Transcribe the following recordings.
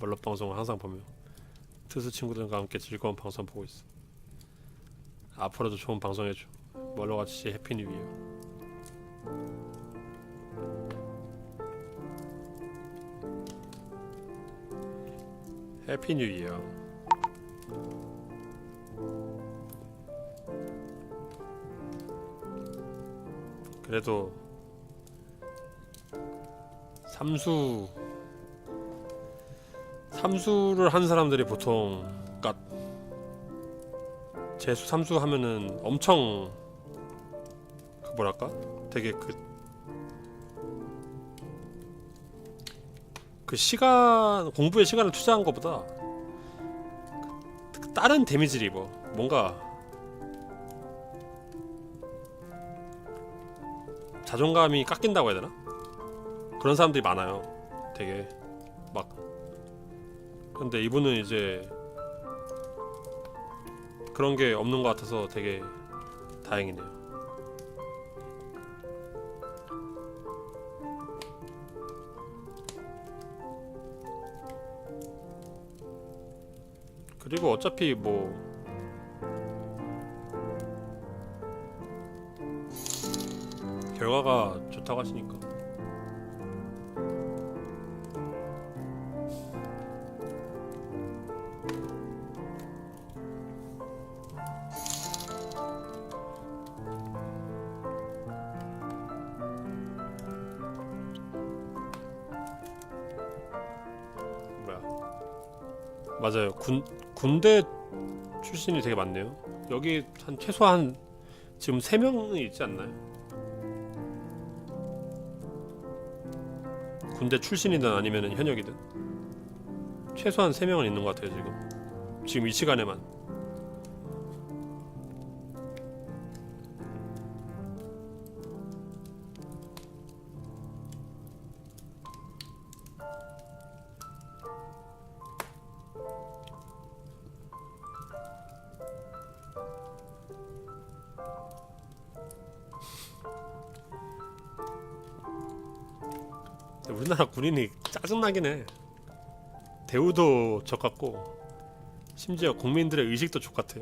월럽 방송을 항상 보며 트스 친구들과 함께 즐거운 방송 보고 있어. 앞으로도 좋은 방송 해줘. 멀러같이 해피 뉴 이어. 해피 뉴 이어. 그래도 삼수 삼수를 한 사람들이 보통 그니까 재수 삼수 하면은 엄청 그 뭐랄까? 되게 그그 시간 공부에 시간을 투자한 것보다 그 다른 데미지를 입어. 뭔가 자존감이 깎인다고 해야 되나? 그런 사람들이 많아요. 되게 막 근데 이분은 이제 그런 게 없는 것 같아서 되게 다행이네요. 그리고 어차피 뭐 결과가 좋다고 하시니까 맞아요. 군 군대 출신이 되게 많네요. 여기 한 최소한 지금 3명이 있지 않나요? 군대 출신이든 아니면 현역이든 최소한 3명은 있는 것 같아요 지금. 지금 이 시간에만 군인이 짜증나긴 해. 대우도 적같고 심지어 국민들의 의식도 족같아.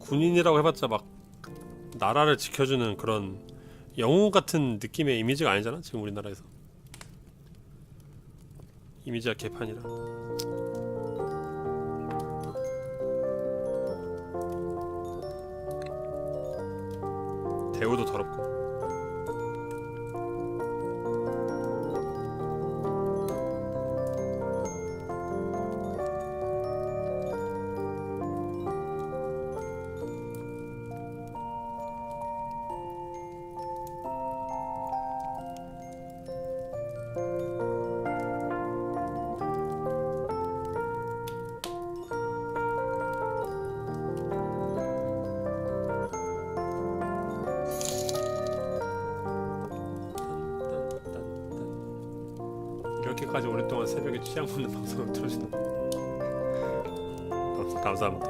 군인이라고 해봤자 막 나라를 지켜주는 그런 영웅 같은 느낌의 이미지가 아니잖아 지금 우리나라에서 이미지가 개판이라 대우도 더럽고 이렇게까지 오랫동안 새벽에 취향 먹는 방송을 어, 감사합니다.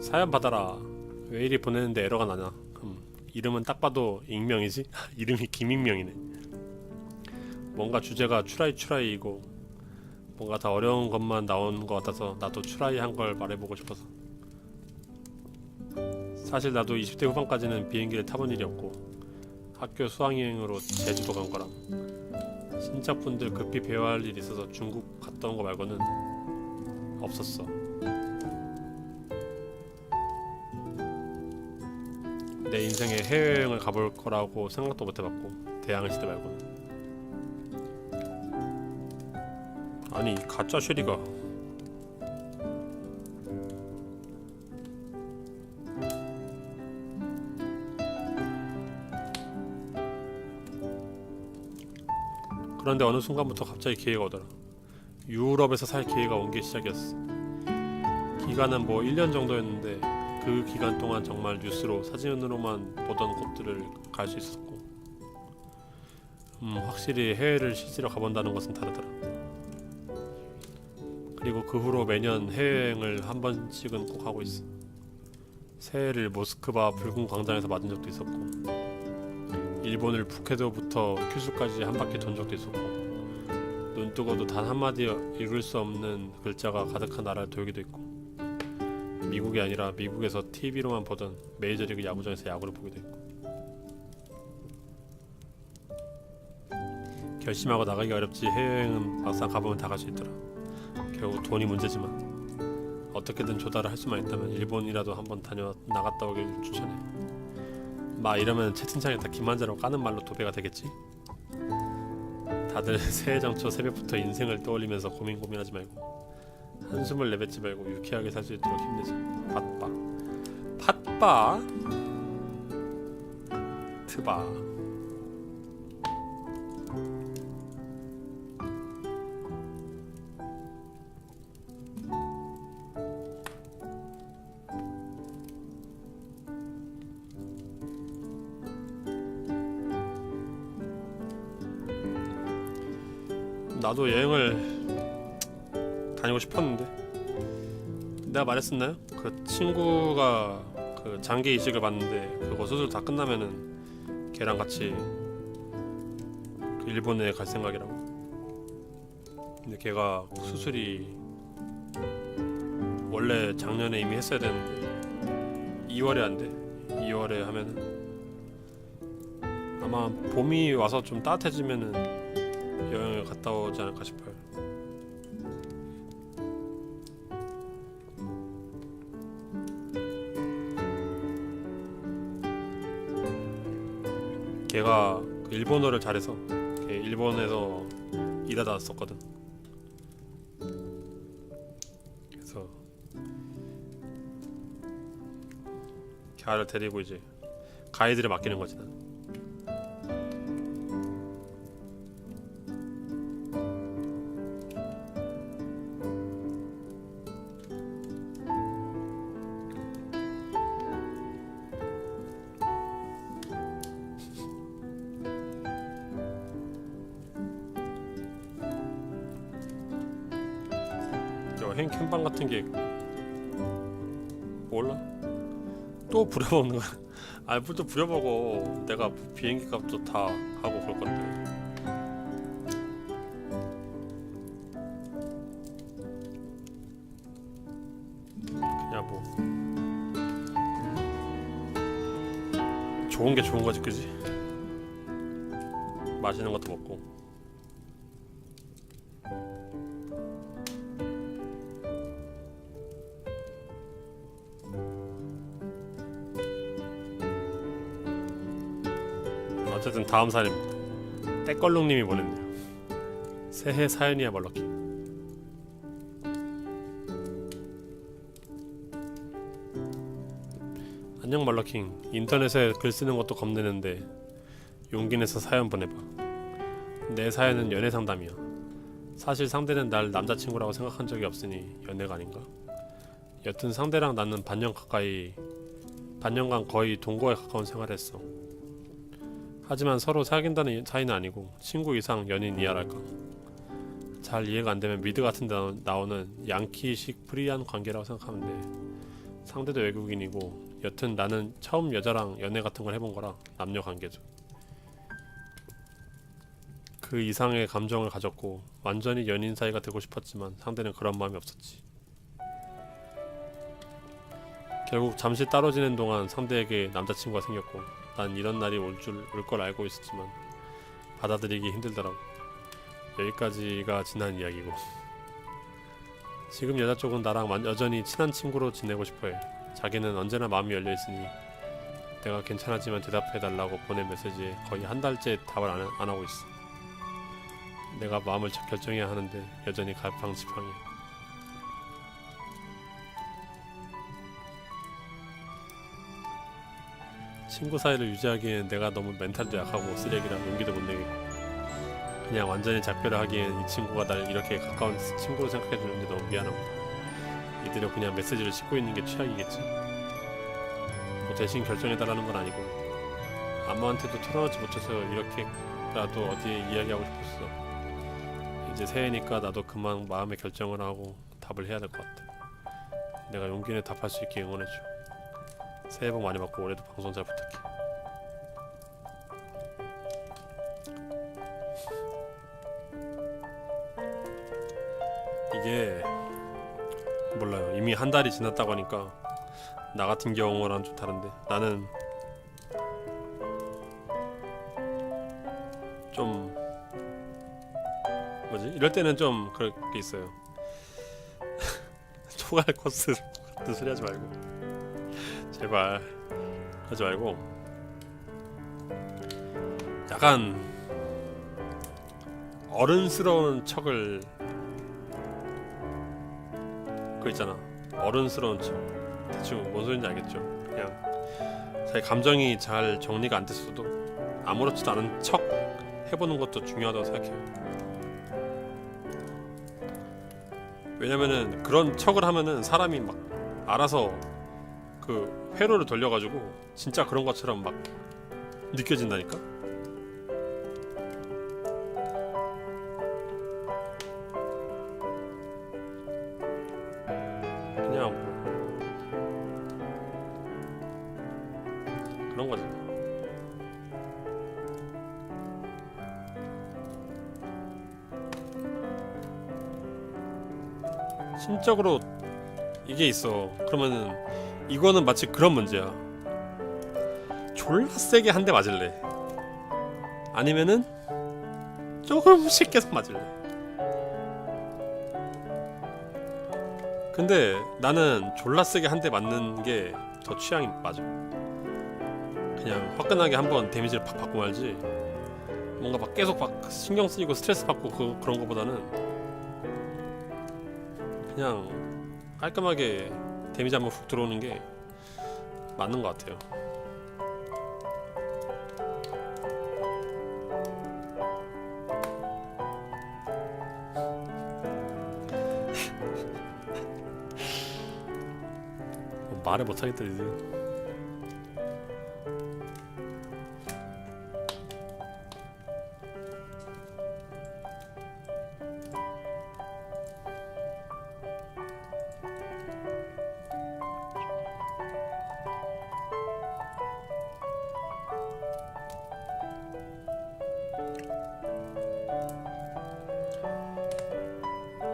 사연 받아라. 왜 이리 보내는데 에러가 나냐? 음, 이름은 딱 봐도 익명이지? 이름이 김익명이네. 뭔가 주제가 추라이 추라이이고 뭔가 다 어려운 것만 나온 것 같아서 나도 추라이 한 걸 말해보고 싶어서. 사실 나도 20대 후반까지는 비행기를 타본 일이 없고 학교 수학여행으로 제주도 간 거랑 친척분들 급히 배워야 할 일이 있어서 중국 갔던 거 말고는 없었어. 내 인생에 해외여행을 가볼 거라고 생각도 못 해봤고 대학을 시대 말고는 아니 가짜 쉐리가 그런데 어느 순간부터 갑자기 기회가 오더라. 유럽에서 살 기회가 온 게 시작이었어. 기간은 뭐 1년 정도였는데 그 기간 동안 정말 뉴스로 사진으로만 보던 곳들을 갈 수 있었고 음 확실히 해외를 실제로 가본다는 것은 다르더라. 그리고 그 후로 매년 해외여행을 한 번씩은 꼭 하고 있어. 새해를 모스크바 붉은 광장에서 맞은 적도 있었고 일본을 북해도부터 큐슈까지 한 바퀴 돈 적도 있었고 눈 뜨고도 단 한마디 읽을 수 없는 글자가 가득한 나라를 돌기도 있고 미국이 아니라 미국에서 TV로만 보던 메이저리그 야구장에서 야구를 보기도 했고 결심하고 나가기 어렵지 해외여행은 막상 가보면 다 갈 수 있더라. 결국 돈이 문제지만 어떻게든 조달을 할 수만 있다면 일본이라도 한번 다녀 나갔다 오길 추천해 막 이러면 채팅창에다 김한재라고 까는 말로 도배가 되겠지? 다들 새해 장초 새벽부터 인생을 떠올리면서 고민 고민하지 말고 한숨을 내뱉지 말고 유쾌하게 살 수 있도록 힘내자. 팟빠 팟빠 트바 나도 여행을 다니고 싶었는데 내가 말했었나요? 그 친구가 그 장기 이식을 받는데 그거 수술 다 끝나면은 걔랑 같이 그 일본에 갈 생각이라고. 근데 걔가 수술이 원래 작년에 이미 했어야 되는데 2월에 안 돼. 2월에 하면은 아마 봄이 와서 좀 따뜻해지면은 여행을 갔다 오지 않을까 싶어요. 걔가 그 일본어를 잘해서 걔 일본에서 일하다 왔었거든. 그래서 걔를 데리고 이제 가이드를 맡기는 거지 난. 여행 캠방 같은 게 몰라? 또 부려먹는 거야? 아니 뭘또 부려먹어 내가 비행기 값도 다 하고 그럴 건데 그냥 뭐 좋은 게 좋은 거지 그지? 맛있는 것도 먹고 다음 사연입니다. 떼걸룩님이 보냈네요. 새해 사연이야 멀럭키. 안녕 멀럭킹. 인터넷에 글 쓰는 것도 겁내는데 용기 내서 사연 보내봐. 내 사연은 연애 상담이야. 사실 상대는 날 남자친구라고 생각한 적이 없으니 연애가 아닌가? 여튼 상대랑 나는 반년 가까이 반년간 거의 동거에 가까운 생활을 했어. 하지만 서로 사귄다는 사이는 아니고 친구 이상 연인 이하랄까. 잘 이해가 안 되면 미드 같은 데 나오- 나오는 양키식 프리한 관계라고 생각하면 돼. 상대도 외국인이고 여튼 나는 처음 여자랑 연애 같은 걸 해본 거라 남녀 관계죠. 그 이상의 감정을 가졌고 완전히 연인 사이가 되고 싶었지만 상대는 그런 마음이 없었지. 결국 잠시 따로 지낸 동안 상대에게 남자친구가 생겼고 난 이런 날이 올 줄 올 걸 알고 있었지만 받아들이기 힘들더라고. 여기까지가 지난 이야기고. 지금 여자 쪽은 나랑 완- 여전히 친한 친구로 지내고 싶어해. 자기는 언제나 마음이 열려 있으니 내가 괜찮았지만 대답해 달라고 보낸 메시지에 거의 한 달째 답을 안, 안 하고 있어. 내가 마음을 잘 결정해야 하는데 여전히 갈팡지팡이야. 친구 사이를 유지하기엔 내가 너무 멘탈도 약하고 쓰레기라 용기도 못 내겠고. 그냥 완전히 작별을 하기엔 이 친구가 날 이렇게 가까운 친구로 생각해 주는데 너무 미안하고 이대로 그냥 메시지를 싣고 있는 게 최악이겠지. 뭐 대신 결정해 달라는 건 아니고 아무한테도 털어놓지 못해서 이렇게라도 어디에 이야기하고 싶었어. 이제 새해니까 나도 그만 마음의 결정을 하고 답을 해야 될 것 같아. 내가 용기 내 답할 수 있게 응원해줘 새해 복 많이 받고 올해도 방송 잘 부탁해. 이게 몰라요. 이미 한 달이 지났다고 하니까 나 같은 경우랑 좀 다른데 나는 좀 뭐지? 이럴 때는 좀 그럴 게 있어요. 초갈 코스 같은 소리 하지 말고 제발 하지 말고 약간 어른스러운 척을 그 있잖아. 어른스러운 척. 대충 뭔 소리인지 알겠죠? 그냥 자기 감정이 잘 정리가 안 됐어도 아무렇지도 않은 척 해보는 것도 중요하다고 생각해요. 왜냐면은 그런 척을 하면은 사람이 막 알아서 그 회로를 돌려가지고 진짜 그런 것처럼 막 느껴진다니까? 그냥 그런 거지. 심적으로 이게 있어. 그러면은 이거는 마치 그런 문제야. 졸라 세게 한 대 맞을래? 아니면은 조금씩 계속 맞을래? 근데 나는 졸라 세게 한 대 맞는 게 더 취향이 맞아. 그냥 화끈하게 한번 데미지를 팍 받고 말지. 뭔가 막 계속 막 신경 쓰이고 스트레스 받고 그, 그런 거보다는 그냥 깔끔하게 데미지 한번 훅 들어오는 게 맞는 것 같아요. 말을 못하겠다 이제.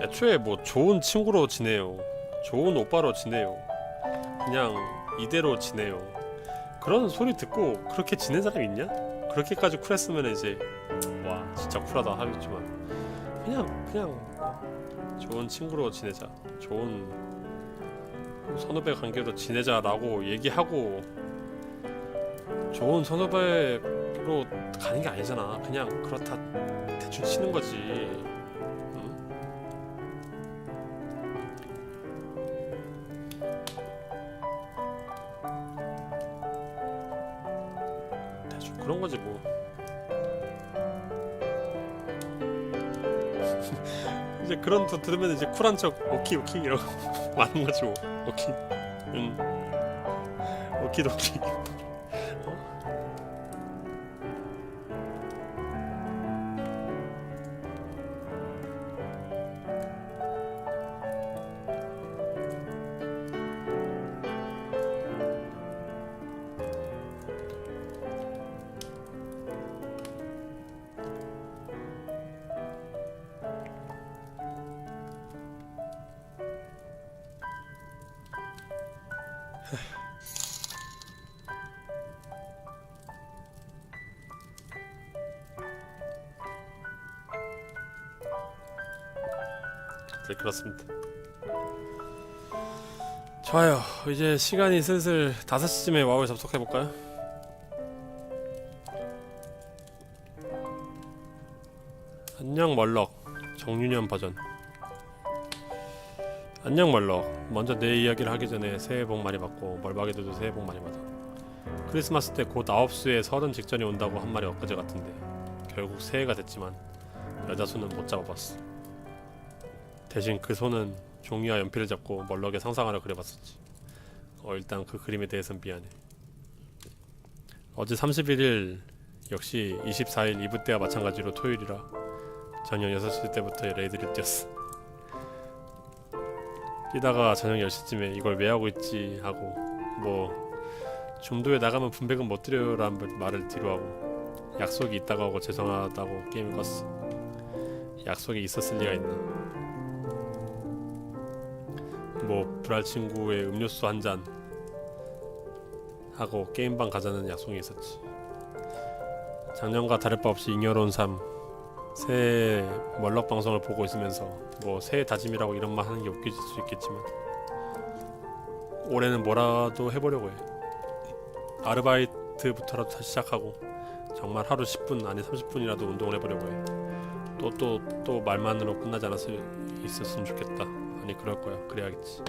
애초에 뭐 좋은 친구로 지내요. 좋은 오빠로 지내요. 그냥 이대로 지내요. 그런 소리 듣고 그렇게 지낸 사람 있냐? 그렇게까지 쿨했으면 이제 와 진짜 쿨하다 하겠지만 그냥 그냥 좋은 친구로 지내자. 좋은 선후배 관계로 지내자라고 얘기하고 좋은 선후배로 가는 게 아니잖아. 그냥 그렇다 대충 치는 거지. 그런 거지 뭐. 이제 그런 거 들으면 이제 쿨한 척 오키 오키 이러고 많은 거지 뭐. 오키. 응. 오키 도키. 네 그렇습니다. 좋아요. 이제 시간이 슬슬 5시쯤에 와우에 접속해 볼까요? 안녕 멀럭 정유년 버전 안녕 멀럭 먼저 내 이야기를 하기 전에 새해 복 많이 받고 멀박이들도 새해 복 많이 받아 크리스마스 때곧 아홉 수에 서른 직전이 온다고 한 말이 엊그제 같은데 결국 새해가 됐지만 여자 수는 못 잡아봤어 대신 그 손은 종이와 연필을 잡고 멀럭의 상상하려 그려봤었지. 어 일단 그 그림에 대해선 미안해. 어제 31일 역시 24일 이브 때와 마찬가지로 토요일이라 저녁 6시 때부터 레이드를 뛰었어. 뛰다가 저녁 10시쯤에 이걸 왜 하고 있지 하고 뭐 중도에 나가면 분배금 못 드려요라는 말- 말을 뒤로 하고 약속이 있다고 하고 죄송하다고 게임을 껐어. 약속이 있었을 리가 있나? 뭐 불알 친구의 음료수 한 잔 하고 게임방 가자는 약속이 있었지. 작년과 다를 바 없이 잉여로운 삶. 새해 멀럭 방송을 보고 있으면서 뭐 새해 다짐이라고 이런 말 하는 게 웃길 수 있겠지만 올해는 뭐라도 해보려고 해. 아르바이트부터라도 다시 시작하고 정말 하루 10분 아니 30분이라도 운동을 해보려고 해. 또 또또 말만으로 끝나지 않았을 있었으면 좋겠다. 아니 그럴 거야. 그래야겠지.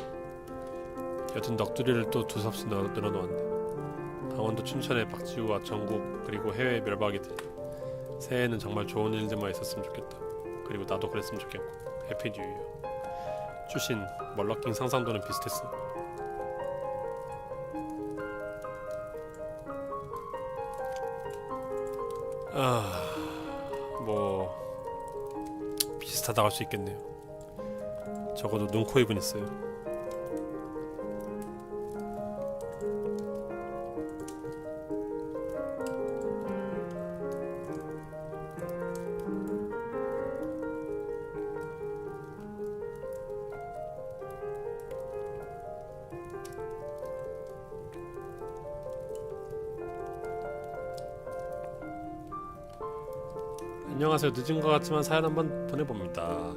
여튼 넋두리를 또 늘어- 늘어놓았네. 강원도 춘천의 박지우와 전국 그리고 해외 멸박이들. 새해에는 정말 좋은 일들만 있었으면 좋겠다. 그리고 나도 그랬으면 좋겠고. 해피 뉴 이어. 추신 멀럭킹 상상도는 비슷했어. 아, 뭐 비슷하다고 할 수 있겠네요. 적어도 눈, 코, 입은 있어요. 안녕하세요. 늦은 것 같지만 사연 한번 보내봅니다.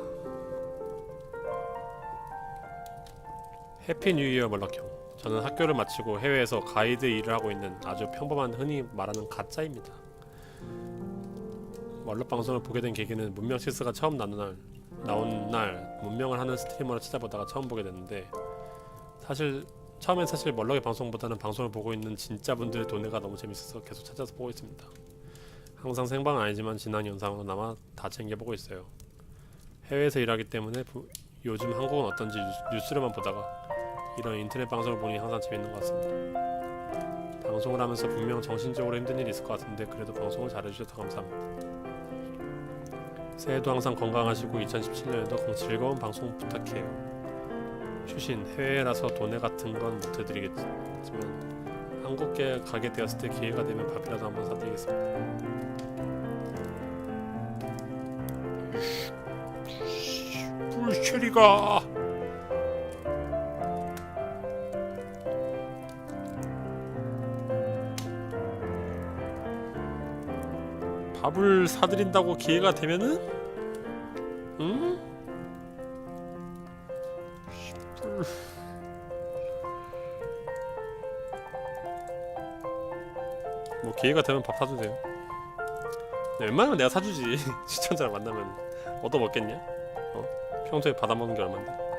해피 뉴 이어 멀럭형. 저는 학교를 마치고 해외에서 가이드 일을 하고 있는 아주 평범한 흔히 말하는 가짜입니다. 멀럭 방송을 보게 된 계기는 문명 실스가 처음 나온 날, 나온 날 문명을 하는 스트리머를 찾아보다가 처음 보게 됐는데 사실 처음엔 사실 멀럭의 방송보다는 방송을 보고 있는 진짜 분들의 도네가 너무 재밌어서 계속 찾아서 보고 있습니다. 항상 생방은 아니지만 지난 영상으로 남아 다 챙겨보고 있어요. 해외에서 일하기 때문에 부- 요즘 한국은 어떤지 뉴- 뉴스 로만 보다가 이런 인터넷 방송을 보니 항상 재밌는 것 같습니다. 방송을 하면서 분명 정신적으로 힘든 일이 있을 것 같은데 그래도 방송을 잘해주셔서 감사합니다. 새해도 항상 건강하시고 2017년에도 즐거운 방송 부탁해요. 추신 해외라서 돈에 같은 건 못 해드리겠지만 한국에 가게 되었을 때 기회가 되면 밥이라도 한번 사드리겠습니다. 불쉐리가 밥을 사드린다고 기회가 되면은 기회가 되면 밥. 네, 웬만하면 내가 사주지 시청자를 만나면 얻어 먹겠냐? 어? 평소에 받아 먹는 게 얼만데?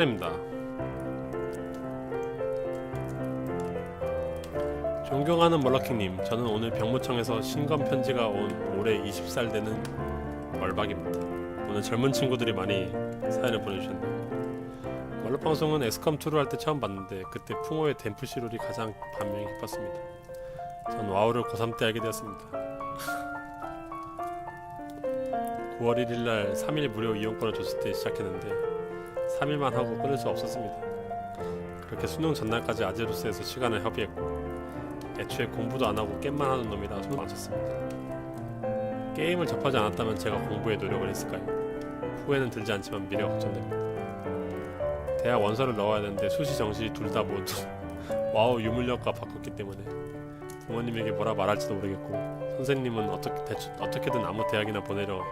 사연입니다. 존경하는 멀럭킹님, 저는 오늘 병무청에서 신검 편지가 온 올해 20살 되는 멀박입니다. 오늘 젊은 친구들이 많이 사연을 보내주셨네요. 멀럭 방송은 엑스컴 2를 할 때 처음 봤는데 그때 풍호의 댐프 시롤이 가장 반명이 깊었습니다. 전 와우를 고3 때 알게 되었습니다. 9월 1일 날 3일 무료 이용권을 줬을 때 시작했는데 3일만 하고 끊을 수 없었습니다. 그렇게 수능 전날까지 아제로스에서 시간을 협의했고 애초에 공부도 안 하고 게임만 하는 놈이라 손을 맞췄습니다. 게임을 접하지 않았다면 제가 공부에 노력을 했을까요? 후회는 들지 않지만 미래가 걱정됩니다. 대학 원서를 넣어야 되는데 수시 정시 둘 다 모두 와우 유물력과 바꿨기 때문에 부모님에게 뭐라 말할지도 모르겠고 선생님은 어떻게 대충 어떻게든 아무 대학이나 보내려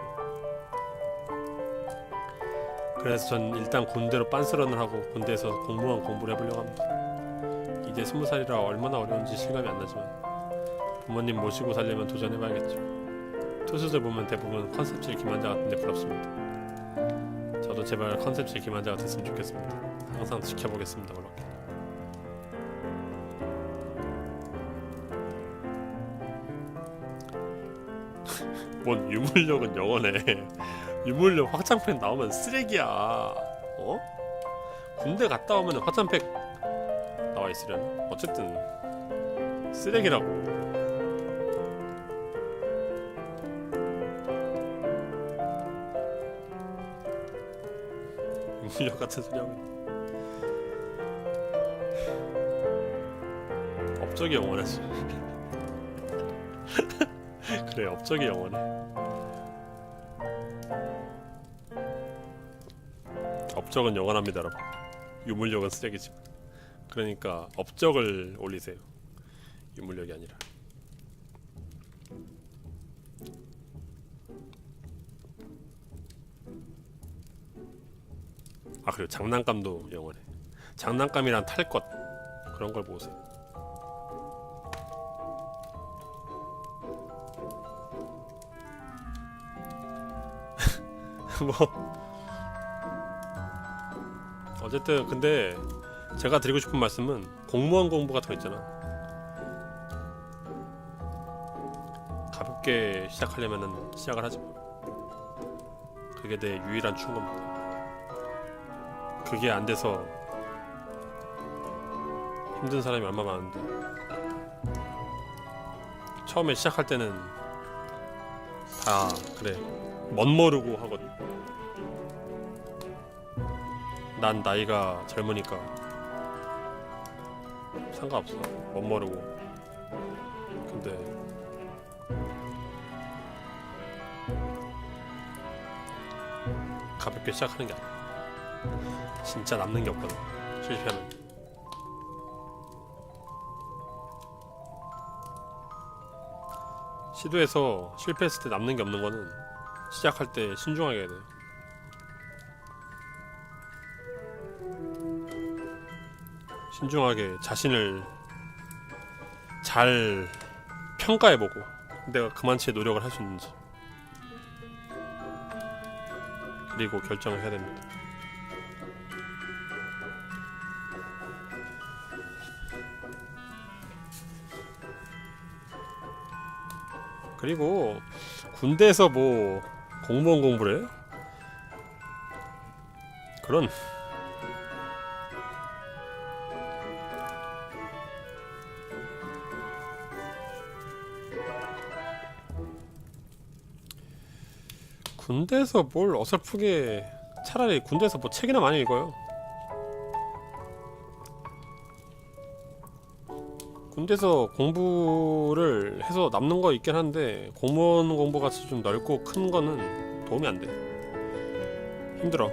그래서 전 일단 군대로 빤스런을 하고 군대에서 공무원 공부를 해보려고 합니다. 이제 스무 살이라 얼마나 어려운지 실감이 안 나지만 부모님 모시고 살려면 도전해봐야겠죠. 투수들 보면 대부분 컨셉질 김한자 같은데 부럽습니다. 저도 제발 컨셉질 김한자가 됐으면 좋겠습니다. 항상 지켜보겠습니다. 그렇게. 뭔 유물력은 영원해. 유물력 확장팩 나오면 쓰레기야. 어? 군대 갔다 오면 확장팩 나와 있으려나? 어쨌든 쓰레기라고. 유물력 같은 소리 하고. 업적이 영원하지. 그래 업적이 영원해. 업적은 영원합니다, 여러분. 유물력은 쓰레기지. 그러니까 업적을 올리세요. 유물력이 아니라. 아 그리고 장난감도 영원해. 장난감이란 탈 것 그런 걸 보세요. 뭐 어쨌든 근데 제가 드리고 싶은 말씀은 공무원 공부 같은 거 있잖아. 가볍게 시작하려면은 시작을 하지 마. 그게 내 유일한 충고입니다. 그게 안 돼서 힘든 사람이 얼마나 많은데 처음에 시작할 때는 다 그래 멋모르고 하거든. 난 나이가 젊으니까 상관없어. 멋모르고. 근데 가볍게 시작하는 게 아니야. 진짜 남는 게 없거든 실패하면. 시도해서 실패했을 때 남는 게 없는 거는 시작할 때 신중하게 해야 돼 신중하게 자신을 잘 평가해보고 내가 그만치의 노력을 할 수 있는지 그리고 결정을 해야 됩니다. 그리고 군대에서 뭐 공무원 공부를 해? 그런 군대에서 뭘 어설프게 차라리 군대에서 뭐 책이나 많이 읽어요. 군대에서 공부를 해서 남는 거 있긴 한데 공무원 공부 같이 좀 넓고 큰 거는 도움이 안 돼. 힘들어.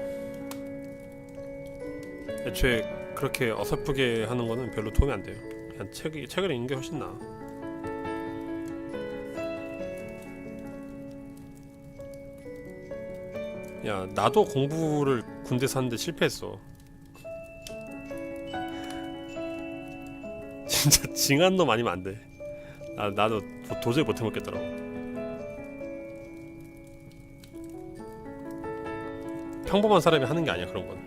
애초에 그렇게 어설프게 하는 거는 별로 도움이 안 돼요. 그냥 책 책을 읽는 게 훨씬 나아. 야 나도 공부를 군대에서 하는데 실패했어. 진짜 징한 놈 아니면 안돼. 나, 나도 도, 도저히 못 해먹겠더라고. 평범한 사람이 하는 게 아니야 그런 건.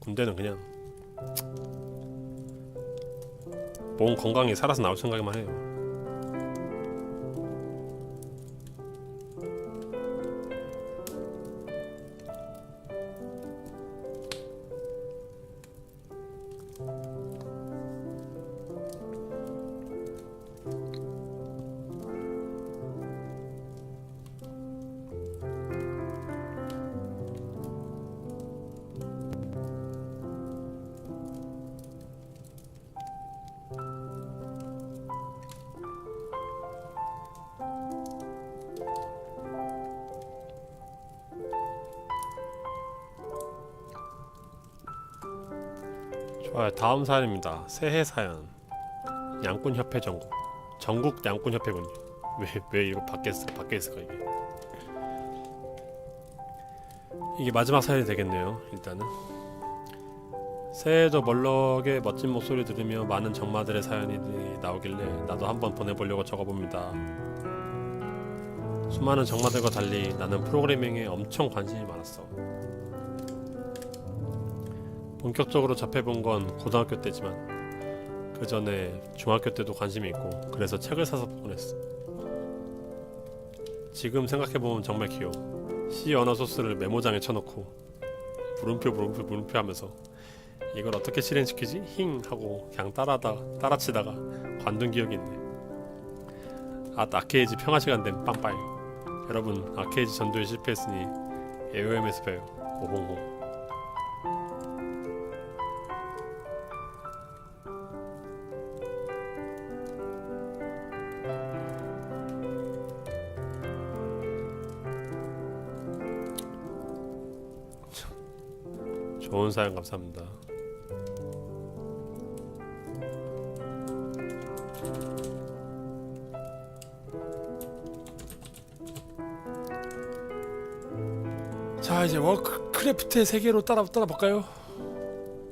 군대는 그냥 몸 건강히 살아서 나올 생각만 해요. 아요. 다음 사연입니다. 새해 사연. 양꾼협회 전국. 전국 양꾼협회군요. 왜, 왜 이거 밖에 있어? 밖에 있을까 이게? 이게 마지막 사연이 되겠네요. 일단은 새해에도 멀럭의 멋진 목소리 들으며 많은 정마들의 사연이 나오길래 나도 한번 보내보려고 적어봅니다. 수많은 정마들과 달리 나는 프로그래밍에 엄청 관심이 많았어. 본격적으로 접해본 건 고등학교 때지만 그 전에 중학교 때도 관심이 있고 그래서 책을 사서 보곤 했어. 지금 생각해보면 정말 귀여워. C 언어 소스를 메모장에 쳐놓고 물음표 물음표 물음표 하면서 이걸 어떻게 실행시키지? 힝 하고 그냥 따라다 따라치다가 관둔 기억이 있네. 아 아케이지 평화 시간 된 빵빠이. 여러분 아케이지 전도에 실패했으니 AOM에서 봬요. 오홍홍. 좋은 사연 감사합니다. 자 이제 워크크래프트의 세계로 따라 따라 볼까요?